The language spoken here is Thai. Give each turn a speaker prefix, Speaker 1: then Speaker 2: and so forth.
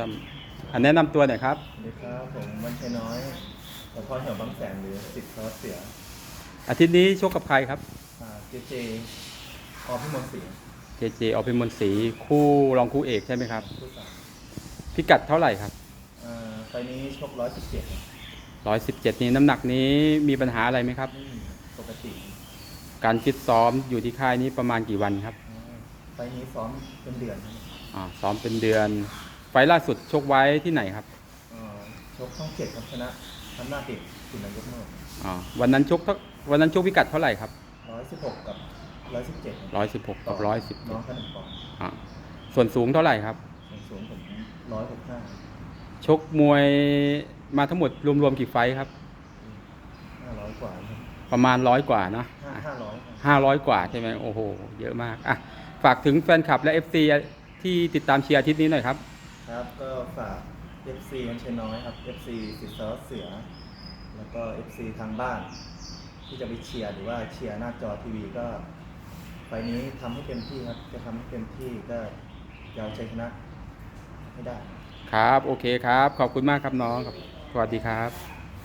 Speaker 1: ซ้ำอันแนะนำตัวหน่อยครับ
Speaker 2: สวัสดีครับผมวันชัยน้อยสพเหี่ยวบางแสนหรือสิทธิ์ซอสเสีย
Speaker 1: อาทิตย์นี้ชกกับใครครับ
Speaker 2: อ่าเจเจออพิมลศรี
Speaker 1: เจเจอภิมลศรีคู่รองคู่เอกใช่ไหมครับ
Speaker 2: ผู้สาว
Speaker 1: พิกัดเท่าไหร่ครับ
Speaker 2: อ่าไฟล์นี้ชกร้อยสิบเจ็ด
Speaker 1: 117นี้น้ำหนักนี้มีปัญหาอะไรไหมครับ
Speaker 2: ไม่มีปกติ
Speaker 1: การฟิตซ้อมอยู่ที่ค่ายนี้ประมาณกี่วันครับ
Speaker 2: อ่าไฟล์นี้ซ้อมเป็นเดือนครับ
Speaker 1: อ่าซ้อมเป็นเดือน ไฟล์ล่าสุดชกไว้ที่ไหนครับ
Speaker 2: อ่าชกช่องเจ็ดครับชนะทำหน้าติดสุนายกโนด
Speaker 1: อ่าวันนั้นชกเท่าวันนั้นชกพิกัดเท่าไหร่ครับ
Speaker 2: ร้อยสิบหกกับร้อยสิบเจ็ด
Speaker 1: 116กับ
Speaker 2: น้องขนมปอนด์
Speaker 1: 110อ่าส่วนสูงเท่าไหร่ครับ
Speaker 2: ส่วนสูงผมร้อยหกห้า
Speaker 1: ชกมวยมาทั้งหมดรวมๆกี่ไฟท์ครับ
Speaker 2: ห้าร้อยกว่าครับ
Speaker 1: ประมาณร้อยกว่าเนอะ
Speaker 2: ห้าห้าร้อยครับ
Speaker 1: ห้าร้อยกว่าใช่ไหมโอ้โห เยอะมากอะฝากถึงแฟนคลับและ FC ที่ติดตามเชียร์อาทิตย์นี้หน่อยครับ
Speaker 2: ครับก็ฝาก FC มันเชน้อยครับ FC สิทธิ์ซอสเสือ แล้วก็ FC ทางบ้าน ที่จะไปเชียร์หรือว่าเชียร์หน้าจอทีวีก็ไฟล์นี้ทำให้เต็มที่ครับ จะทำให้เต็มที่ก็จะเอาชัยชนะให้ได้
Speaker 1: ครับ โอเคครับ ขอบคุณมากครับน้องครับ สวัสดีครับ